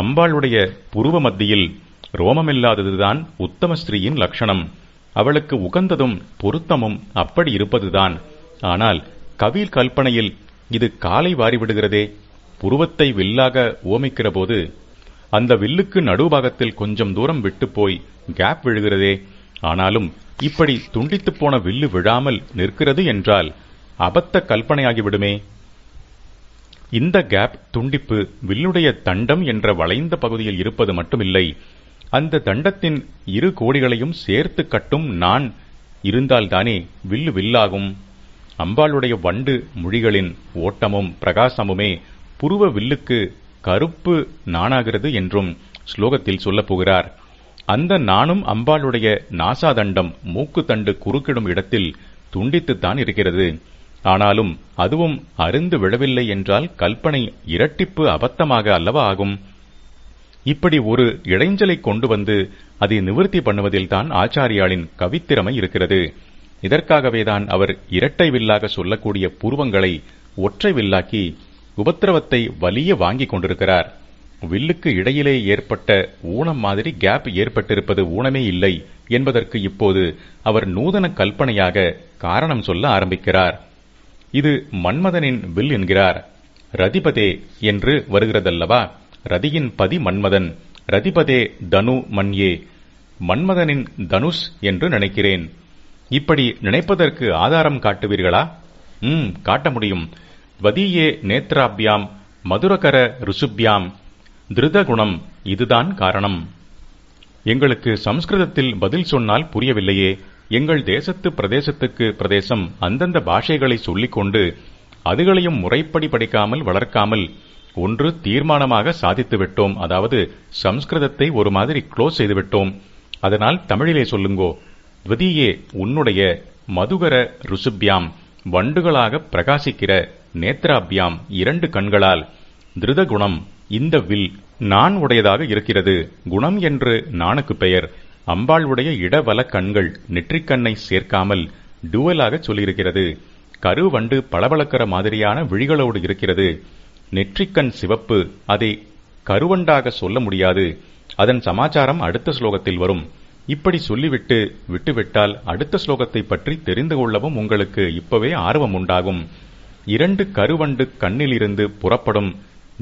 அம்பாளுடைய புருவ மத்தியில் ரோமமில்லாததுதான் உத்தம ஸ்திரீயின் லட்சணம். அவளுக்கு உகந்ததும் பொருத்தமும் அப்படி இருப்பதுதான். ஆனால் கவிர் கல்பனையில் இது காலை வாரிவிடுகிறதே. புருவத்தை வில்லாக ஓமிக்கிற போது அந்த வில்லுக்கு நடுபாகத்தில் கொஞ்சம் தூரம் விட்டு போய் கேப் விழுகிறதே. ஆனாலும் இப்படி துண்டித்துப் போன வில்லு விழாமல் நிற்கிறது என்றால் அபத்த கல்பனையாகிவிடுமே. இந்த கேப் துண்டிப்பு வில்லுடைய தண்டம் என்ற வளைந்த பகுதியில் இருப்பது மட்டுமில்லை. அந்த தண்டத்தின் இரு கோடிகளையும் சேர்த்து கட்டும் நான் இருந்தால்தானே வில்லு வில்லாகும். அம்பாளுடைய வண்டு மொழிகளின் ஓட்டமும் பிரகாசமுமே புருவ வில்லுக்கு கருப்பு நானாகிறது என்றும் ஸ்லோகத்தில் சொல்லப் போகிறார் அந்த நானும் அம்பாளுடைய நாசாதண்டம் மூக்கு தண்டு குறுக்கிடும் இடத்தில் துண்டித்துத்தான் இருக்கிறது. ஆனாலும் அதுவும் அருந்து விழவில்லை என்றால் கல்பனை இரட்டிப்பு அபத்தமாக அல்லவா ஆகும்? இப்படி ஒரு இடைஞ்சலை கொண்டு வந்து அதை நிவர்த்தி பண்ணுவதில்தான் ஆச்சாரியாளின் கவித்திறமை இருக்கிறது. இதற்காகவேதான் அவர் இரட்டை வில்லாக சொல்லக்கூடிய பூர்வங்களை ஒற்றை வில்லாக்கி உபத்திரவத்தை வலிய வாங்கிக் கொண்டிருக்கிறார். வில்லுக்கு இடையிலே ஏற்பட்ட ஊனம் மாதிரி கேப் ஏற்பட்டிருப்பது ஊனமே இல்லை என்பதற்கு இப்போது அவர் நூதன கல்பனையாக காரணம் சொல்ல ஆரம்பிக்கிறார். இது மன்மதனின் வில் என்கிறார். ரதிபதே என்று வருகிறதல்லவா? ரதியின் பதி மன்மதன். ரதிபதே தனு மன்யே. மன்மதனின் தனுஷ் என்று நினைக்கிறேன். இப்படி நினைப்பதற்கு ஆதாரம் காட்டுவீர்களா? ம் காட்ட முடியும். வதியே நேத்ராபியாம் மதுரகர ருசுப்யாம். திருதகுணம் இதுதான் காரணம். எங்களுக்கு சம்ஸ்கிருதத்தில் பதில் சொன்னால் புரியவில்லையே. எங்கள் தேசத்து பிரதேசத்துக்கு பிரதேசம் அந்தந்த பாஷைகளை சொல்லிக்கொண்டு அதுகளையும் முறைப்படி படிக்காமல் வளர்க்காமல் ஒன்று தீர்மானமாக சாதித்துவிட்டோம் அதாவது சம்ஸ்கிருதத்தை ஒரு மாதிரி க்ளோஸ் செய்துவிட்டோம் அதனால் தமிழிலே சொல்லுங்கோ. துவதியே உன்னுடைய மதுகர ருசுபியாம் வண்டுகளாக பிரகாசிக்கிற நேத்ராபியாம் இரண்டு கண்களால். திருதகுணம் இந்த வில் நான் உடையதாக இருக்கிறது. குணம் என்று நானுக்கு பெயர். அம்பாளுடைய இடவல கண்கள் நெற்றிக்கண்ணை சேர்க்காமல் டூவலாக சொல்லியிருக்கிறது. கருவண்டு பளபளக்கிற மாதிரியான விழிகளோடு இருக்கிறது. நெற்றிக்கண் சிவப்பு அதை கருவண்டாக சொல்ல முடியாது. அதன் சமாச்சாரம் அடுத்த ஸ்லோகத்தில் வரும். இப்படி சொல்லிவிட்டு விட்டுவிட்டால் அடுத்த ஸ்லோகத்தை பற்றி தெரிந்து கொள்ளவும் உங்களுக்கு இப்பவே ஆர்வம் உண்டாகும். இரண்டு கருவண்டு கண்ணிலிருந்து புறப்படும்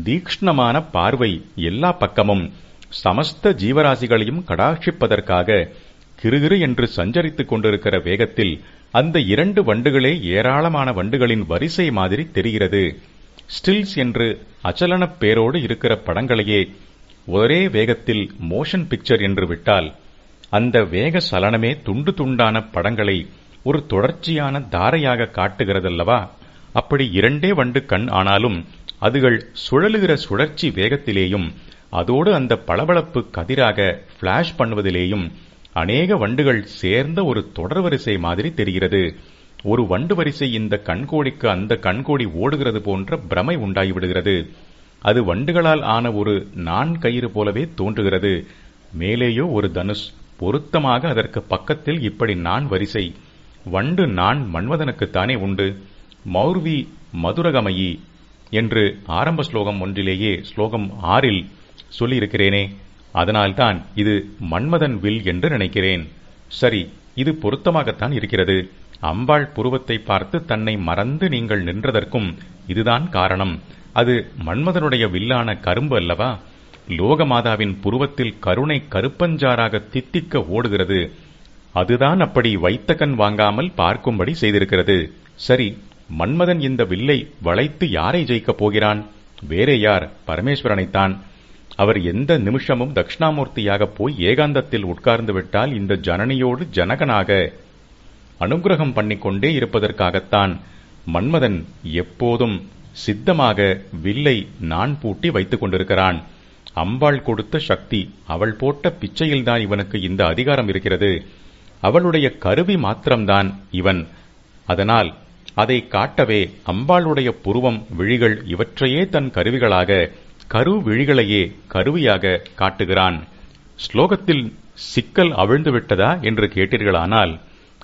தீக்ஷ்ணமான பார்வை எல்லா பக்கமும் சமஸ்த ஜீவராசிகளையும் கடாட்சிப்பதற்காக கிருகிரு என்று சஞ்சரித்துக் கொண்டிருக்கிற வேகத்தில் அந்த இரண்டு வண்டுகளே ஏராளமான வண்டுகளின் வரிசை மாதிரி தெரிகிறது. ஸ்டில்ஸ் என்று அச்சலனப் பேரோடு இருக்கிற படங்களையே ஒரே வேகத்தில் மோஷன் பிக்சர் என்று விட்டால் அந்த வேக சலனமே துண்டு துண்டான படங்களை ஒரு தொடர்ச்சியான தாரையாக காட்டுகிறதல்லவா? அப்படி இரண்டே வண்டு கண் ஆனாலும் அதுகள் சுழலுகிற சுழற்சி வேகத்திலேயும் அதோடு அந்த பளபளப்பு கதிராக பிளாஷ் பண்ணுவதிலேயும் அநேக வண்டுகள் சேர்ந்த ஒரு தொடர் வரிசை மாதிரி தெரிகிறது. ஒரு வண்டு வரிசை இந்த கண்கோடிக்கு அந்த கண்கோடி ஓடுகிறது போன்ற பிரமை உண்டாகிவிடுகிறது. அது வண்டுகளால் ஆன ஒரு நான் கயிறு போலவே தோன்றுகிறது. மேலேயோ ஒரு தனுஷ் பொருத்தமாக அதற்கு பக்கத்தில் இப்படி நான் வரிசை. வண்டு நான் மன்மதனுக்குத்தானே உண்டு. மௌர்வி மதுரகமயி என்று ஆரம்ப ஸ்லோகம் ஒன்றிலேயே ஸ்லோகம் ஆறில் சொல்லியிருக்கிறேனே. அதனால்தான் இது மன்மதன் வில் என்று நினைக்கிறேன். சரி இது பொருத்தமாகத்தான் இருக்கிறது. அம்பாள் புருவத்தை பார்த்து தன்னை மறந்து நீங்கள் நின்றதற்கும் இதுதான் காரணம். அது மன்மதனுடைய வில்லான கரும்பு அல்லவா? லோகமாதாவின் புருவத்தில் கருணை கருப்பஞ்சாராக தித்திக்க ஓடுகிறது. அதுதான் அப்படி வைத்த கண் வாங்காமல் பார்க்கும்படி செய்திருக்கிறது. சரி மன்மதன் இந்த வில்லை வளைத்து யாரை ஜெயிக்கப் போகிறான்? வேறே யார்? பரமேஸ்வரனைத்தான். அவர் எந்த நிமிஷமும் தட்சிணாமூர்த்தியாக போய் ஏகாந்தத்தில் உட்கார்ந்து விட்டால் இந்த ஜனனியோடு ஜனகனாக அனுகிரகம் பண்ணிக்கொண்டே இருப்பதற்காகத்தான் மன்மதன் எப்போதும் சித்தமாக வில்லை நான் பூட்டி வைத்துக் கொண்டிருக்கிறான். அம்பாள் கொடுத்த சக்தி அவள் போட்ட பிச்சையில்தான் இவனுக்கு இந்த அதிகாரம் இருக்கிறது. அவளுடைய கருவி மாத்திரம்தான் இவன். அதனால் அதை காட்டவே அம்பாளுடைய புருவம் விழிகள் இவற்றையே தன் கருவிகளாக கரு விழிகளையே கருவியாக காட்டுகிறான். ஸ்லோகத்தில் சிக்கல் அவிழ்ந்து விட்டதா என்று கேட்டீர்களானால்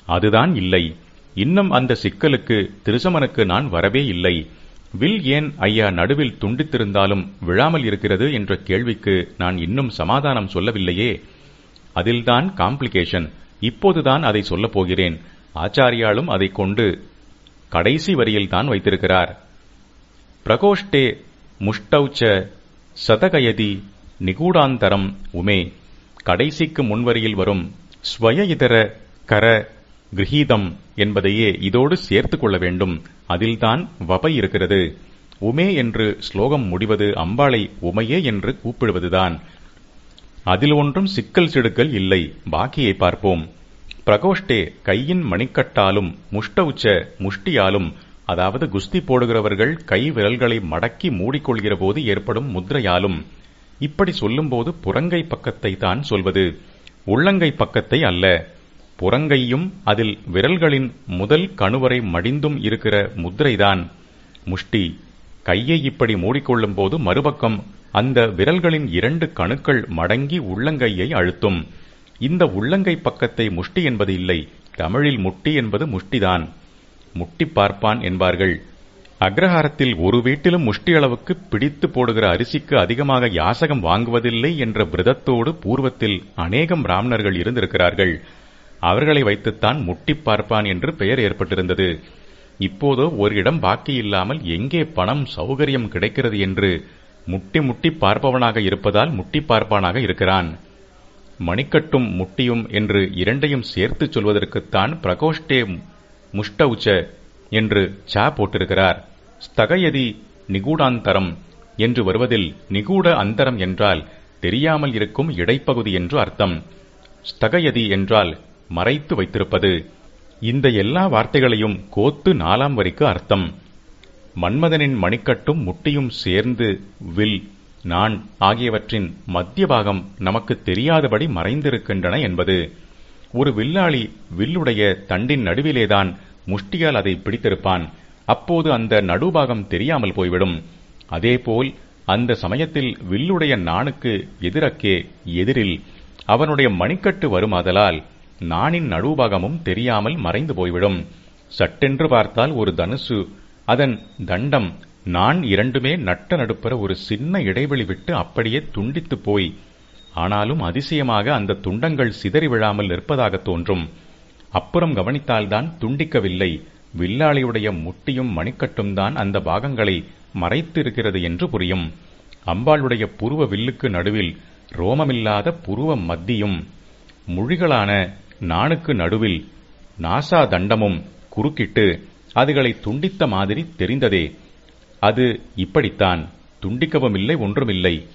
அதுதான் இல்லை. இன்னும் அந்த சிக்கலுக்கு திருசமனுக்கு நான் வரவே இல்லை. வில் ஏன் ஐயா நடுவில் துண்டித்திருந்தாலும் விழாமல் இருக்கிறது என்ற கேள்விக்கு நான் இன்னும் சமாதானம் சொல்லவில்லையே? அதில்தான் காம்ப்ளிகேஷன் இப்போதுதான் அதை சொல்லப் போகிறேன். ஆச்சாரியாலும் அதை கொண்டு கடைசி வரியில் தான் வைத்திருக்கிறார். பிரகோஷ்டே முஷ்டௌச்ச சதகயதி நிகூடாந்தரம் உமே. கடைசிக்கு முன்வரியில் வரும் ஸ்வய இதர கர கிரகீதம் என்பதையே இதோடு சேர்த்து கொள்ள வேண்டும். அதில்தான் வபை இருக்கிறது. உமே என்று ஸ்லோகம் முடிவது அம்பாளை உமையே என்று கூப்பிடுவதுதான். அதில் ஒன்றும் சிக்கல் சிடுக்கல் இல்லை. பாக்கியை பார்ப்போம். பிரகோஷ்டே கையின் மணிக்கட்டாலும் முஷ்டவுச்ச முஷ்டியாலும் அதாவது குஸ்தி போடுகிறவர்கள் கை விரல்களை மடக்கி மூடிக்கொள்கிற போது ஏற்படும் முத்ரையாலும் இப்படி சொல்லும்போது புறங்கை பக்கத்தை தான் சொல்வது. உள்ளங்கை பக்கத்தை அல்ல. புறங்கையும் அதில் விரல்களின் முதல் கணுவரை மடிந்தும் இருக்கிற முத்திரைதான். முஷ்டி கையை இப்படி மூடிக்கொள்ளும் போது மறுபக்கம் அந்த விரல்களின் இரண்டு கணுக்கள் மடங்கி உள்ளங்கையை அழுத்தும். இந்த உள்ளங்கை பக்கத்தை முஷ்டி என்பது இல்லை. தமிழில் முட்டி என்பது முஷ்டிதான். முட்டி பார்ப்பான் என்பார்கள். அக்ரஹாரத்தில் ஒரு வீட்டிலும் முஷ்டி அளவுக்கு பிடித்து போடுகிற அரிசிக்கு அதிகமாக யாசகம் வாங்குவதில்லை என்ற பிரதத்தோடு பூர்வத்தில் அநேகம் பிராமணர்கள் இருந்திருக்கிறார்கள். அவர்களை வைத்துத்தான் முட்டி பார்ப்பான் என்று பெயர் ஏற்பட்டிருந்தது. இப்போதோ ஒரு இடம் பாக்கி இல்லாமல் எங்கே பணம் சௌகரியம் கிடைக்கிறது என்று முட்டி முட்டி பார்ப்பவனாக இருப்பதால் முட்டி பார்ப்பானாக இருக்கிறான். மணிக்கட்டும் முட்டியும் என்று இரண்டையும் சேர்த்துச் சொல்வதற்குத்தான் பிரகோஷ்டே முஷ்டவுச்ச என்று சா போட்டிருக்கிறார். ஸ்தகயதி நிகூடாந்தரம் என்று வருவதில் நிகூட அந்தரம் என்றால் தெரியாமல் இருக்கும் இடைப்பகுதி என்று அர்த்தம். ஸ்தகயதி என்றால் மறைத்து வைத்திருப்பது. இந்த எல்லா வார்த்தைகளையும் கோத்து நாலாம் வரிக்கு அர்த்தம். மன்மதனின் மணிக்கட்டும் முட்டியும் சேர்ந்து வில் நான் ஆகியவற்றின் மத்திய பாகம் நமக்கு தெரியாதபடி மறைந்திருக்கின்றன என்பது. ஒரு வில்லாளி வில்லுடைய தண்டின் நடுவிலேதான் முஷ்டியால் அதை பிடித்திருப்பான். அப்போது அந்த நடுபாகம் தெரியாமல் போய்விடும். அதேபோல் அந்த சமயத்தில் வில்லுடைய நாணுக்கு எதிரக்கே எதிரில் அவனுடைய மணிக்கட்டு வருமாதலால் நாணின் நடுபாகமும் தெரியாமல் மறைந்து போய்விடும். சட்டென்று பார்த்தால் ஒரு தனுசு அதன் தண்டம் நான் இரண்டுமே நட்ட நடுப்பற ஒரு சின்ன இடைவெளி விட்டு அப்படியே துண்டித்து போய் ஆனாலும் அதிசயமாக அந்த துண்டங்கள் சிதறி விழாமல் நிற்பதாக தோன்றும். அப்புறம் கவனித்தால்தான் துண்டிக்கவில்லை. வில்லாளியுடைய முட்டியும் மணிக்கட்டும் தான் அந்த பாகங்களை மறைத்திருக்கிறது என்று புரியும். அம்பாளுடைய புருவ வில்லுக்கு நடுவில் ரோமமில்லாத புருவ மத்தியும் முழிகளான நாணுக்கு நடுவில் நாசா தண்டமும் குறுக்கிட்டு அதுகளை துண்டித்த மாதிரி தெரிந்ததே. அது இப்படித்தான். துண்டிக்கவும் இல்லை ஒன்றுமில்லை.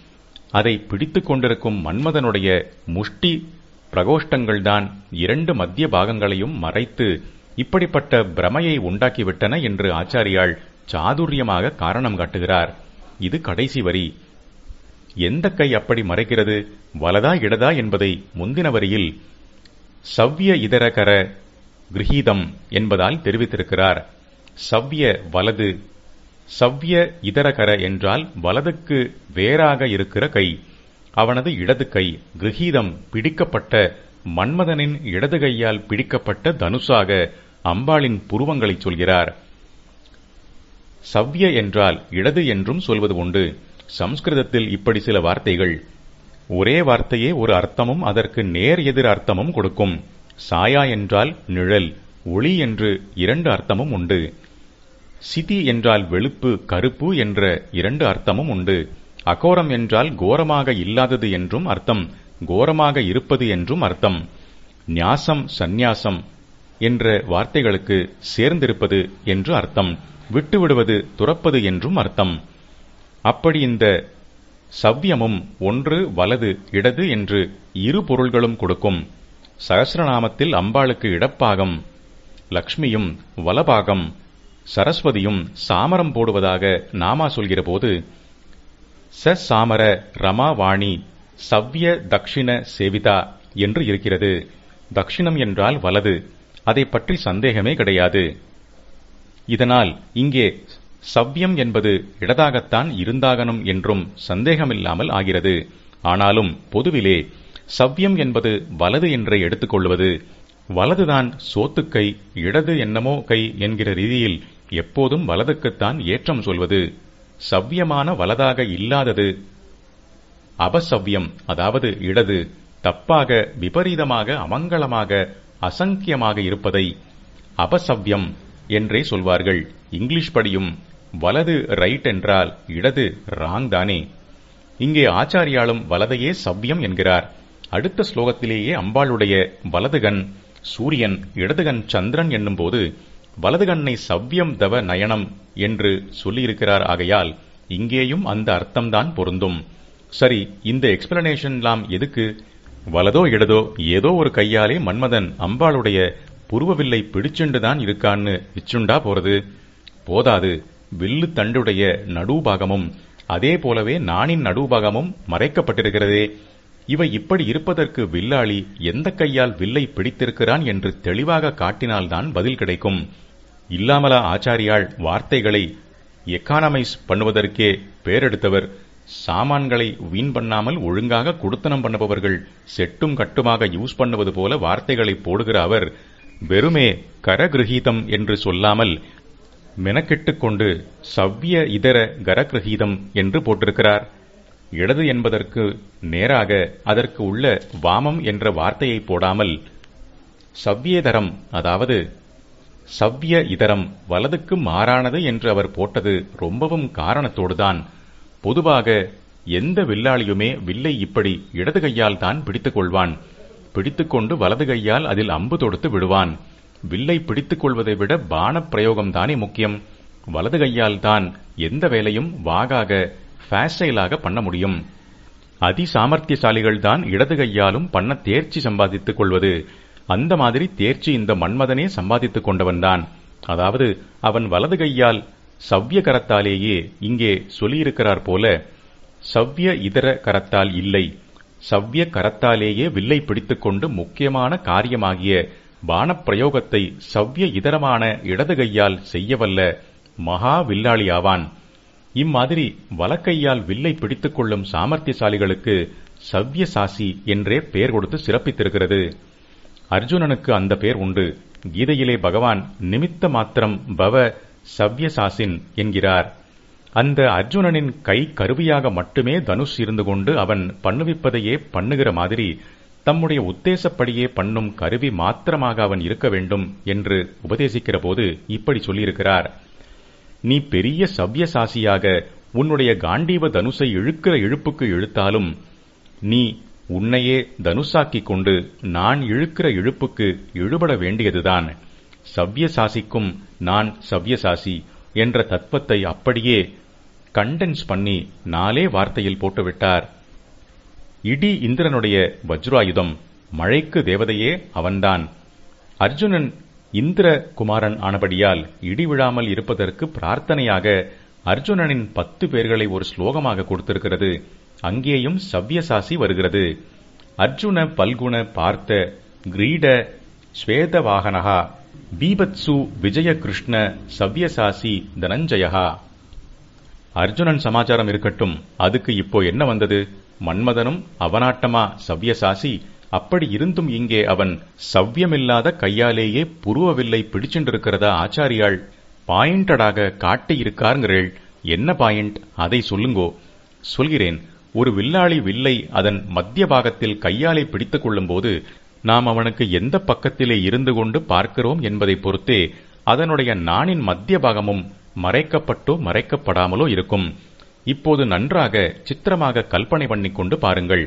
அதை பிடித்துக் கொண்டிருக்கும் மன்மதனுடைய முஷ்டி பிரகோஷ்டங்கள்தான் இரண்டு மத்திய பாகங்களையும் மறைத்து இப்படிப்பட்ட பிரமையை உண்டாக்கிவிட்டன என்று ஆச்சாரியால் சாதுரியமாக காரணம் காட்டுகிறார். இது கடைசி வரி. எந்த கை அப்படி மறைக்கிறது? வலதா இடதா என்பதை முந்தின வரியில் சவ்ய இதரகர கிரகீதம் என்பதால் தெரிவித்திருக்கிறார். சவ்ய வலது சவ்ய இதரகர என்றால் வலதுக்கு வேறாக இருக்கிற கை. அவனது இடது கை கிரகீதம் பிடிக்கப்பட்ட மன்மதனின் இடது கையால் பிடிக்கப்பட்ட தனுஷாக அம்பாளின் புருவங்களைச் சொல்கிறார். சவ்ய என்றால் இடது என்றும் சொல்வது உண்டு. சம்ஸ்கிருதத்தில் இப்படி சில வார்த்தைகள். ஒரே வார்த்தையே ஒரு அர்த்தமும் அதற்கு நேர் எதிர் அர்த்தமும் கொடுக்கும். சாயா என்றால் நிழல் ஒளி என்று இரண்டு அர்த்தமும் உண்டு. சிதி என்றால் வெளுப்பு கருப்பு என்ற இரண்டு அர்த்தமும் உண்டு. அகோரம் என்றால் கோரமாக இல்லாதது என்றும் அர்த்தம் கோரமாக இருப்பது என்றும் அர்த்தம். நியாசம் சந்நியாசம் என்ற வார்த்தைகளுக்கு சேர்ந்திருப்பது என்று அர்த்தம் விட்டுவிடுவது துறப்பது என்றும் அர்த்தம். அப்படி இந்த சவ்யமும் ஒன்று வலது இடது என்று இரு பொருள்களும் கொடுக்கும். சகசிரநாமத்தில் அம்பாளுக்கு இடப்பாகம் லக்ஷ்மியும் வலபாகம் சரஸ்வதியும் சாமரம் போடுவதாக நாமா சொல்கிற போது ச சாமர ரமாவாணி சவ்ய தக்ஷிண சேவிதா என்று இருக்கிறது. தக்ஷிணம் என்றால் வலது. அதை பற்றி சந்தேகமே கிடையாது. இதனால் இங்கே சவ்யம் என்பது இடதாகத்தான் இருந்தாகணும் என்றும் சந்தேகமில்லாமல் ஆகிறது. ஆனாலும் பொதுவிலே சவ்யம் என்பது வலது என்றே எடுத்துக்கொள்வது வலதுதான் சோத்துக்கை இடது என்னமோ கை என்கிற ரீதியில் எப்போதும் வலதுக்குத்தான் ஏற்றம் சொல்வது. சவ்யமான வலதாக இல்லாதது. அபசவ்யம் அதாவது இடது தப்பாக விபரீதமாக அமங்கலமாக அசங்கியமாக இருப்பதை அபசவ்யம் என்றே சொல்வார்கள். இங்கிலீஷ் படியும் வலது ரைட் என்றால் இடது ராங் தானே. இங்கே ஆச்சாரியாலும் வலதையே சவ்யம் என்கிறார். அடுத்த ஸ்லோகத்திலேயே அம்பாளுடைய வலதுகன் சூரியன் இடதுகன் சந்திரன் என்னும்போது வலது கண்ணை சவ்யம் தவ நயனம் என்று சொல்லியிருக்கிறார் ஆகையால் இங்கேயும் அந்த அர்த்தம்தான் பொருந்தும். சரி இந்த எக்ஸ்பிளனேஷன்லாம் எதுக்கு? வலதோ இடதோ ஏதோ ஒரு கையாலே மன்மதன் அம்பாளுடைய புருவவில்லை பிடிச்சுண்டு தான் இருக்கான்னு விச்சுண்டா போறது? போதாது. வில்லு தண்டுடைய நடுபாகமும் அதே போலவே நாணின் நடுபாகமும் மறைக்கப்பட்டிருக்கிறதே. இவை இப்படி இருப்பதற்கு வில்லாளி எந்த கையால் வில்லை பிடித்திருக்கிறான் என்று தெளிவாக காட்டினால்தான் பதில் கிடைக்கும். இல்லாமலா ஆச்சாரியால் வார்த்தைகளை எக்கானமைஸ் பண்ணுவதற்கே பேரெடுத்தவர் சாமான்களை வீண் பண்ணாமல் ஒழுங்காக குடுத்தனம் பண்ணுபவர்கள் செட்டும் கட்டுமாக யூஸ் பண்ணுவது போல வார்த்தைகளை போடுகிற அவர் வெறுமே கரகிரகீதம் என்று சொல்லாமல் மெனக்கெட்டுக் கொண்டு சவ்ய இதர கரகிரகீதம் என்று போட்டிருக்கிறார். இடது என்பதற்கு நேராக அதற்கு உள்ள வாமம் என்ற வார்த்தையை போடாமல் சவ்யேதரம் அதாவது சவ்ய இதரம் வலதுக்கு மாறானது என்று அவர் போட்டது ரொம்பவும் காரணத்தோடுதான். பொதுவாக எந்த வில்லாளியுமே வில்லை இப்படி இடது கையால் தான் பிடித்துக் கொள்வான். பிடித்துக்கொண்டு வலது கையால் அதில் அம்பு தொடுத்து விடுவான். வில்லை பிடித்துக் கொள்வதை விட பானப் பிரயோகம்தானே முக்கியம். வலது கையால் தான் எந்த வேலையும் வாகாக ஃபேஸ்டைலாக பண்ண முடியும். அதிசாமர்த்தியசாலிகள் தான் இடது கையாலும் பண்ண தேர்ச்சி சம்பாதித்துக் கொள்வது. அந்த மாதிரி தேர்ச்சி இந்த மன்மதனே சம்பாதித்துக் கொண்டவன்தான் அதாவது அவன் வலது கையால் சவ்ய கரத்தாலேயே இங்கே சொல்லியிருக்கிறார் போல சவ்ய இதர கரத்தால் இல்லை. சவ்ய கரத்தாலேயே வில்லை பிடித்துக்கொண்டு முக்கியமான காரியமாகிய பானப்பிரயோகத்தை சவ்ய இதரமான இடது கையால் செய்யவல்ல மகா வில்லாளியாவான். இம்மாதிரி வலக்கையால் வில்லை பிடித்துக் கொள்ளும் சாமர்த்தியசாலிகளுக்கு சவ்ய சாசி என்றே பெயர் கொடுத்து சிறப்பித்திருக்கிறது. அர்ஜுனனுக்கு அந்த பெயர் உண்டு. கீதையிலே பகவான் நிமித்த மாத்திரம் பவ சவ்யசாசின் என்கிறார். அந்த அர்ஜுனனின் கை கருவியாக மட்டுமே தனுஷ் இருந்து கொண்டு அவன் பண்ணுவிப்பதையே பண்ணுகிற மாதிரி தம்முடைய உத்தேசப்படியே பண்ணும் கருவி மாத்திரமாக அவன் இருக்க வேண்டும் என்று உபதேசிக்கிற போது இப்படி சொல்லியிருக்கிறார். நீ பெரிய சவ்யசாசியாக உன்னுடைய காண்டீவ தனுசை இழுக்கிற இழுப்புக்கு இழுத்தாலும் நீ உன்னையே தனுசாக்கிக் கொண்டு நான் இழுக்கிற இழுப்புக்கு இழுபட வேண்டியதுதான். சவ்யசாசிக்கும் நான் சவ்யசாசி என்ற தத்துவத்தை அப்படியே கண்டென்ஸ் பண்ணி நாலே வார்த்தையில் போட்டுவிட்டார். இடி இந்திரனுடைய வஜ்ராயுதம் மழைக்கு தேவதையே அவன்தான். அர்ஜுனன் இந்திர குமாரன் ஆனபடியால் இடி விழாமல் இருப்பதற்கு பிரார்த்தனையாக அர்ஜுனனின் பத்து பேர்களை ஒரு ஸ்லோகமாக கொடுத்திருக்கிறது. அங்கேயும் சவ்யசாசி வருகிறது. அர்ஜுன பல்குண பார்த்த கிரீட ஸ்வேதவாகனகா பீபத்சு விஜய கிருஷ்ண சவ்யசாசி தனஞ்சயா அர்ஜுனன் சமாச்சாரம் இருக்கட்டும். அதுக்கு இப்போ என்ன வந்தது? மன்மதனும் அவனாட்டமா சவ்யசாசி? அப்படி இருந்தும் இங்கே அவன் சவ்யமில்லாத கையாலேயே புருவவில்லை பிடிச்சுண்டிருக்கிறதா ஆச்சாரியாள்? பாயிண்டடாக காட்டியிருக்காருங்கிறேள். என்ன பாயிண்ட்? அதை சொல்லுங்கோ. சொல்கிறேன். ஒரு வில்லாளி வில்லை அதன் மத்திய பாகத்தில் கையாலே பிடித்துக் கொள்ளும்போது நாம் அவனுக்கு எந்த பக்கத்திலே இருந்து கொண்டு பார்க்கிறோம் என்பதை பொறுத்தே அதனுடைய நாணின் மத்திய பாகமும் மறைக்கப்பட்டோ மறைக்கப்படாமலோ இருக்கும். இப்போது நன்றாக சித்திரமாக கல்பனை பண்ணிக்கொண்டு பாருங்கள்.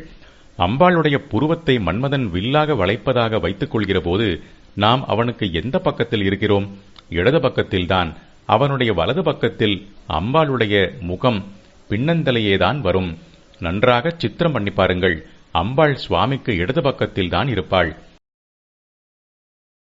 அம்பாளுடைய புருவத்தை மன்மதன் வில்லாக வளைப்பதாக வைத்துக் கொள்கிற போது நாம் அவனுக்கு எந்த பக்கத்தில் இருக்கிறோம்? இடது பக்கத்தில்தான். அவனுடைய வலது பக்கத்தில் அம்பாளுடைய முகம் பின்னந்தலையேதான் வரும். நன்றாக சித்திரம் பண்ணி பாருங்கள். அம்பாள் சுவாமிக்கு இடது பக்கத்தில் தான் இருப்பாள்.